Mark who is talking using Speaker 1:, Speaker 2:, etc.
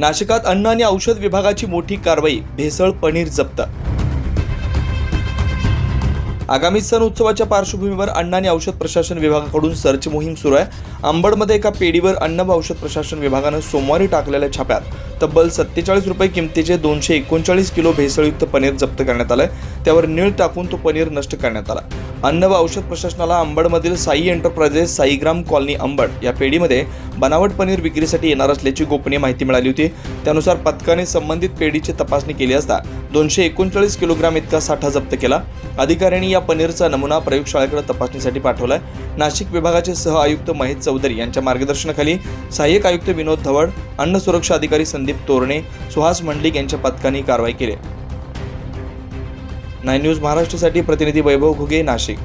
Speaker 1: नाशिकात अन्न आणि औषध विभागाची मोठी कारवाई भेसळ पनीर जप्त. आगामी सण उत्सवाच्या पार्श्वभूमीवर अन्न आणि औषध प्रशासन विभागाकडून सर्च मोहीम सुरू आहे. अंबडमध्ये एका पेढीवर अन्न व औषध प्रशासन विभागानं सोमवारी टाकलेल्या छाप्यात तब्बल सत्तेचाळीस रुपये किमतीचे दोनशे एकोणचाळीस किलो भेसळयुक्त पनीर जप्त करण्यात आलंय. त्यावर निळ टाकून तो पनीर नष्ट करण्यात आला. अन्न व औषध प्रशासनाला अंबडमधील साई एंटरप्राइजेस साईग्राम कॉलनी अंबड या पेढीमध्ये बनावट पनीर विक्रीसाठी येणार असल्याची गोपनीय माहिती मिळाली होती. त्यानुसार पथकाने संबंधित पेढीची तपासणी केली असता दोनशे एकोणचाळीस किलोग्राम इतका साठा जप्त केला. अधिकाऱ्यांनी या पनीरचा नमुना प्रयोगशाळेकडे तपासणीसाठी पाठवलाय. नाशिक विभागाचे सह आयुक्त महेश चौधरी यांच्या मार्गदर्शनाखाली सहाय्यक आयुक्त विनोद धवड अन्न सुरक्षा अधिकारी संदीप तोरणे सुहास मंडलिक यांच्या पथकाने कारवाई केली. नाईन न्यूज महाराष्ट्रासाठी प्रतिनिधी वैभव घुगे नाशिक.